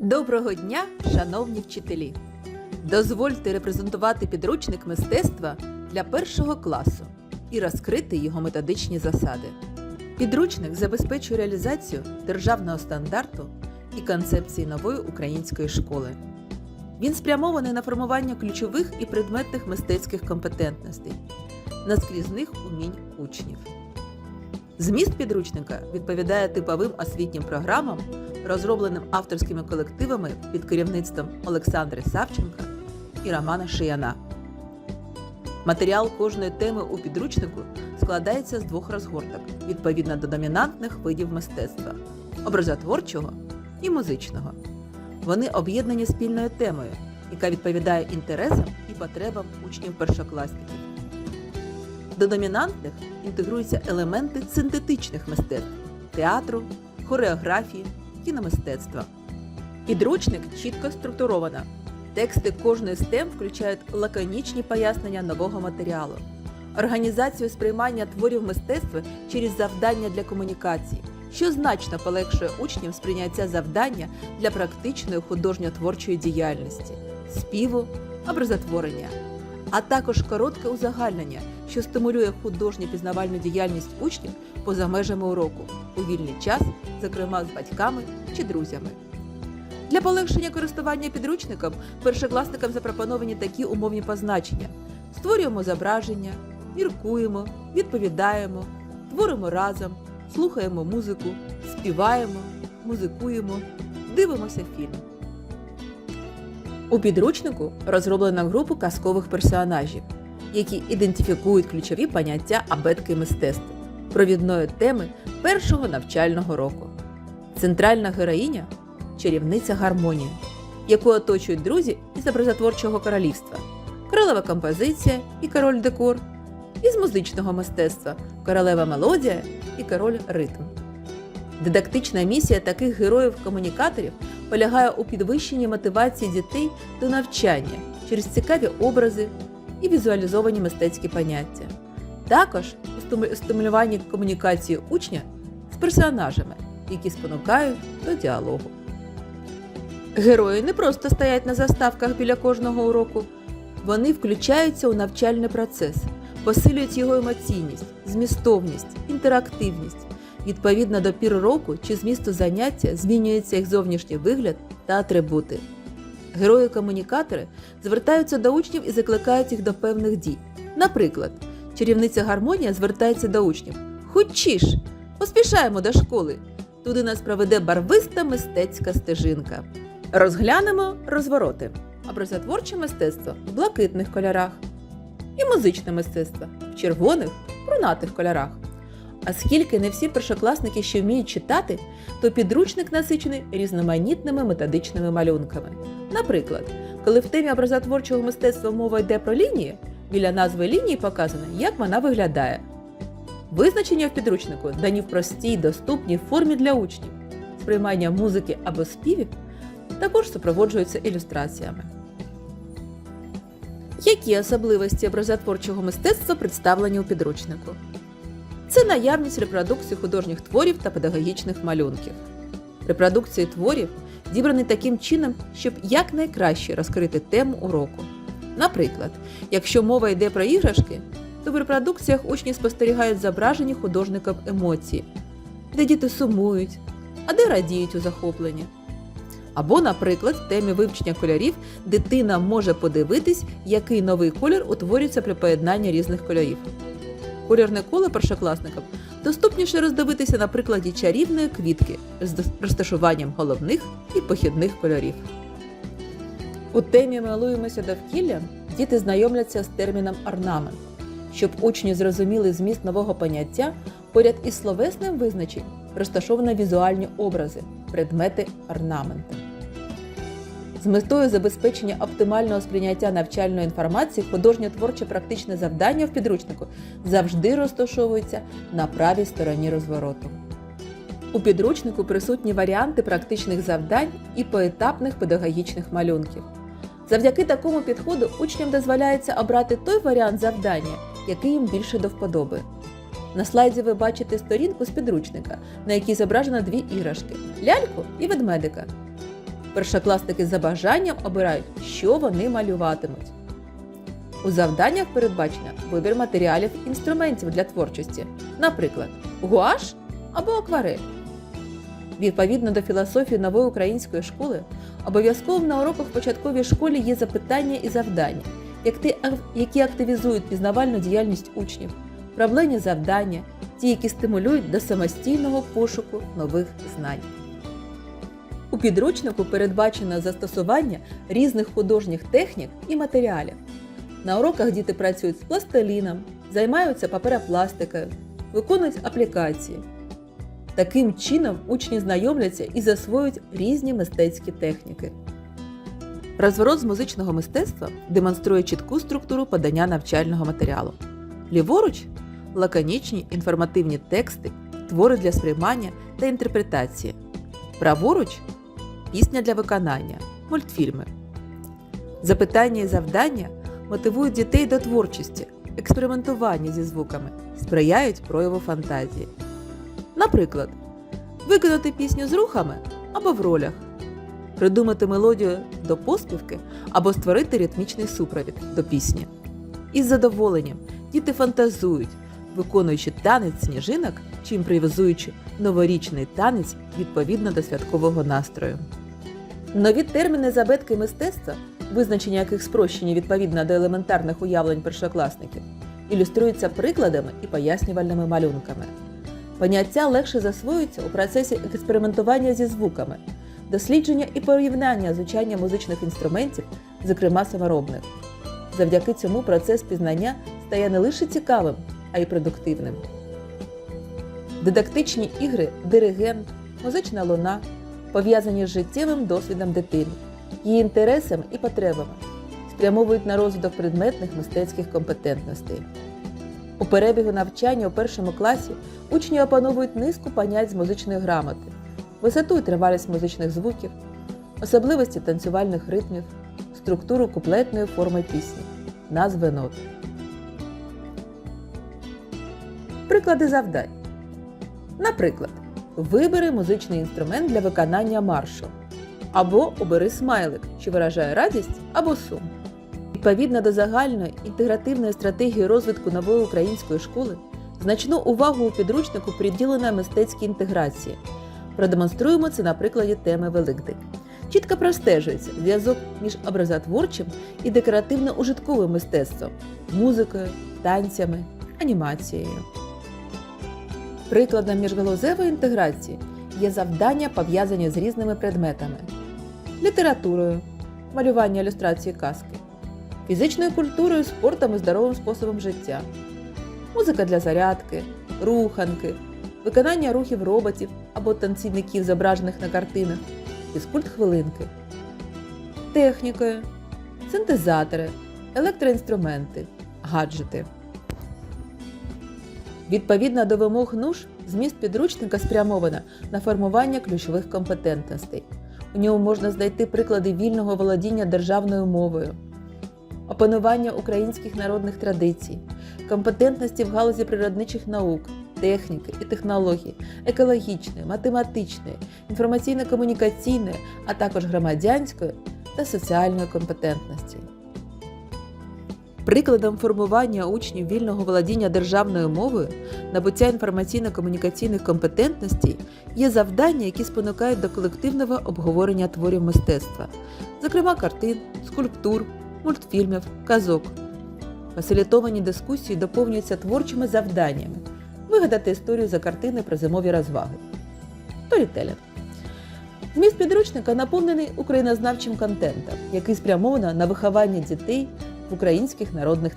Доброго дня, шановні вчителі! Дозвольте репрезентувати підручник мистецтва для першого класу і розкрити його методичні засади. Підручник забезпечує реалізацію державного стандарту і концепції нової української школи. Він спрямований на формування ключових і предметних мистецьких компетентностей, наскрізних умінь учнів. Зміст підручника відповідає типовим освітнім програмам, розробленим авторськими колективами під керівництвом Олександри Савченка і Романа Шияна. Матеріал кожної теми у підручнику складається з двох розгорток відповідно до домінантних видів мистецтва образотворчого і музичного. Вони об'єднані спільною темою, яка відповідає інтересам і потребам учнів першокласників. До домінантних інтегруються елементи синтетичних мистецтв театру, хореографії, кіномистецтва. Підручник чітко структуровано. Тексти кожної з тем включають лаконічні пояснення нового матеріалу, організацію сприймання творів мистецтва через завдання для комунікації, що значно полегшує учням сприйняття завдання для практичної художньо-творчої діяльності, співу, образотворення, а також коротке узагальнення, що стимулює художню пізнавальну діяльність учнів поза межами уроку у вільний час, зокрема з батьками чи друзями. Для полегшення користування підручником першокласникам запропоновані такі умовні позначення: створюємо зображення, міркуємо, відповідаємо, творимо разом, слухаємо музику, співаємо, музикуємо, дивимося фільм. У підручнику розроблено групу казкових персонажів, які ідентифікують ключові поняття абетки мистецтва, провідної теми першого навчального року. Центральна героїня чарівниця гармонія, яку оточують друзі із образотворчого королівства, королева композиція і король декор, із музичного мистецтва королева мелодія і король ритм. Дидактична місія таких героїв-комунікаторів полягає у підвищенні мотивації дітей до навчання через цікаві образи і візуалізовані мистецькі поняття. Також у стимулюванні комунікації учня з персонажами, які спонукають до діалогу. Герої не просто стоять на заставках біля кожного уроку, вони включаються у навчальний процес, посилюють його емоційність, змістовність, інтерактивність. Відповідно до пір року чи змісту заняття змінюється їх зовнішній вигляд та атрибути. Герої-комунікатори звертаються до учнів і закликають їх до певних дій. Наприклад, чарівниця гармонія звертається до учнів: Хочіш, поспішаємо до школи. Туди нас проведе барвиста мистецька стежинка. Розглянемо розвороти. Образотворче мистецтво в блакитних кольорах і музичне мистецтво в червоних, брунатих кольорах. Оскільки не всі першокласники ще вміють читати, то підручник насичений різноманітними методичними малюнками. Наприклад, коли в темі образотворчого мистецтва мова йде про лінії, біля назви лінії показано, як вона виглядає. Визначення в підручнику дані в простій, доступній формі для учнів. Сприймання музики або співів також супроводжуються ілюстраціями. Які особливості образотворчого мистецтва представлені у підручнику? Це наявність репродукції художніх творів та педагогічних малюнків. Репродукції творів зібрані таким чином, щоб якнайкраще розкрити тему уроку. Наприклад, якщо мова йде про іграшки, то в репродукціях учні спостерігають зображені художником емоції, де діти сумують, а де радіють у захопленні. Або, наприклад, в темі вивчення кольорів дитина може подивитись, який новий колір утворюється при поєднанні різних кольорів. Кольорне коло першокласникам доступніше роздивитися на прикладі чарівної квітки з розташуванням головних і похідних кольорів. У темі Милуємося довкілля діти знайомляться з терміном орнамент. Щоб учні зрозуміли зміст нового поняття, поряд із словесним визначенням розташовані візуальні образи, предмети орнаменту. З метою забезпечення оптимального сприйняття навчальної інформації художньо-творче практичне завдання в підручнику завжди розташовується на правій стороні розвороту. У підручнику присутні варіанти практичних завдань і поетапних педагогічних малюнків. Завдяки такому підходу учням дозволяється обрати той варіант завдання, який їм більше до вподоби. На слайді ви бачите сторінку з підручника, на якій зображено дві іграшки ляльку і ведмедика. Першокласники за бажанням обирають, що вони малюватимуть. У завданнях передбачено вибір матеріалів інструментів для творчості, наприклад, гуаш або акварель. Відповідно до філософії нової української школи, обов'язковим на уроках в початковій школі є запитання і завдання, які активізують пізнавальну діяльність учнів, проблемні завдання, ті, які стимулюють до самостійного пошуку нових знань. У підручнику передбачено застосування різних художніх технік і матеріалів. На уроках діти працюють з пластиліном, займаються паперопластикою, виконують аплікації. Таким чином учні знайомляться і засвоюють різні мистецькі техніки. Розворот з музичного мистецтва демонструє чітку структуру подання навчального матеріалу. Ліворуч лаконічні інформативні тексти, твори для сприймання та інтерпретації. Праворуч пісня для виконання, мультфільми. Запитання і завдання мотивують дітей до творчості, експериментування зі звуками, сприяють прояву фантазії. Наприклад, виконати пісню з рухами або в ролях, придумати мелодію до поспівки або створити ритмічний супровід до пісні. Із задоволенням діти фантазують, виконуючи танець сніжинок чи імпровізуючи новорічний танець відповідно до святкового настрою. Нові терміни забетки мистецтва, визначення яких спрощені відповідно до елементарних уявлень першокласників, ілюструються прикладами і пояснювальними малюнками. Поняття легше засвоюються у процесі експериментування зі звуками, дослідження і порівняння звучання музичних інструментів, зокрема саморобних. Завдяки цьому процес пізнання стає не лише цікавим, а й продуктивним. Дидактичні ігри, диригент, музична луна пов'язані з життєвим досвідом дитини, її інтересами і потребами, спрямовують на розвиток предметних мистецьких компетентностей. У перебігу навчання у першому класі учні опановують низку понять з музичної грамоти, висоту і тривалість музичних звуків, особливості танцювальних ритмів, структуру куплетної форми пісні, назви нот. Приклади завдань. Наприклад, вибери музичний інструмент для виконання маршу. Або обери смайлик, що виражає радість або сум. Відповідно до загальної інтегративної стратегії розвитку нової української школи, значну увагу у підручнику приділена мистецькій інтеграції. Продемонструємо це на прикладі теми Великдень. Чітко простежується зв'язок між образотворчим і декоративно-ужитковим мистецтвом, музикою, танцями, анімацією. Прикладом міжгалузевої інтеграції є завдання, пов'язані з різними предметами: літературою, малювання ілюстрації казки, фізичною культурою, спортом і здоровим способом життя, музика для зарядки, руханки, виконання рухів роботів або танцівників, зображених на картинах, фізкульт хвилинки, технікою, синтезатори, електроінструменти, гаджети. Відповідно до вимог НУШ, зміст підручника спрямовано на формування ключових компетентностей. У ньому можна знайти приклади вільного володіння державною мовою, опанування українських народних традицій, компетентності в галузі природничих наук, техніки і технологій, екологічної, математичної, інформаційно-комунікаційної, а також громадянської та соціальної компетентності. Прикладом формування учнів вільного володіння державною мовою, набуття інформаційно-комунікаційних компетентностей є завдання, які спонукають до колективного обговорення творів мистецтва, зокрема картин, скульптур, мультфільмів, казок. Фасилітовані дискусії доповнюються творчими завданнями вигадати історію за картини про зимові розваги. Сторітелінг. Зміст підручника наповнений українознавчим контентом, який спрямовано на виховання дітей в українських народних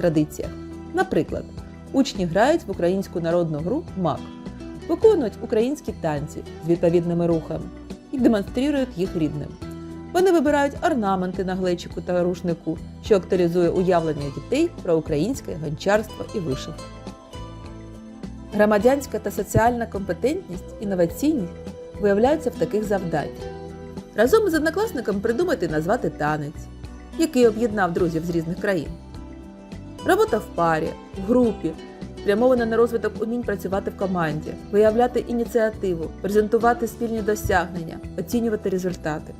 традиціях. Наприклад, учні грають в українську народну гру МАК, виконують українські танці з відповідними рухами і демонструють їх рідним. Вони вибирають орнаменти на глечику та рушнику, що актуалізує уявлення дітей про українське гончарство і вишивку. Громадянська та соціальна компетентність, інноваційність виявляються в таких завданнях. Разом із однокласником придумати назвати танець, який об'єднав друзів з різних країн. Робота в парі, в групі, спрямована на розвиток умінь працювати в команді, виявляти ініціативу, презентувати спільні досягнення, оцінювати результати.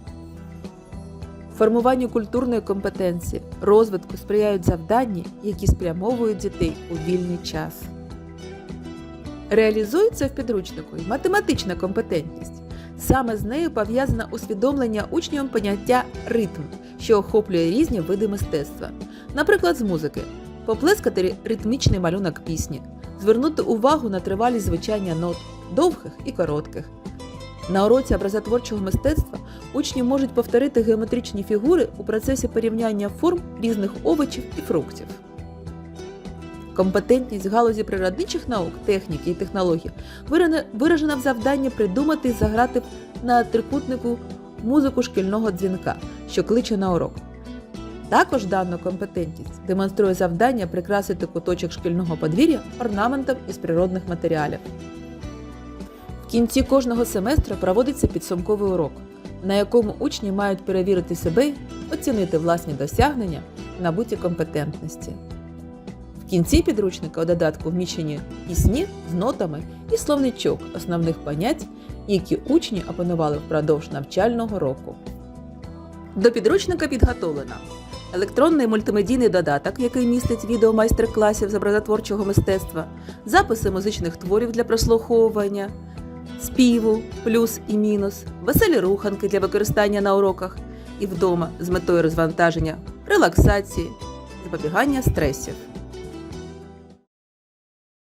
формуванню культурної компетенції, розвитку сприяють завдання, які спрямовують дітей у вільний час. Реалізується в підручнику й математична компетентність. Саме з нею пов'язане усвідомлення учням поняття ритм, що охоплює різні види мистецтва. Наприклад, з музики поплескати ритмічний малюнок пісні, звернути увагу на тривалість звучання нот довгих і коротких. На уроці образотворчого мистецтва учні можуть повторити геометричні фігури у процесі порівняння форм різних овочів і фруктів. Компетентність галузі природничих наук, техніки і технологій виражена в завданні придумати і заграти на трикутнику музику шкільного дзвінка, що кличе на урок. Також дану компетентність демонструє завдання прикрасити куточок шкільного подвір'я орнаментом із природних матеріалів. В кінці кожного семестру проводиться підсумковий урок, на якому учні мають перевірити себе, оцінити власні досягнення, набуті компетентності. В кінці підручника у додатку вміщені пісні з нотами і словничок основних понять, які учні опанували впродовж навчального року. До підручника підготовлено електронний мультимедійний додаток, який містить відео майстер-класів з образотворчого мистецтва, записи музичних творів для прослуховування, співу, плюс і мінус, веселі руханки для використання на уроках і вдома з метою розвантаження, релаксації, запобігання стресів.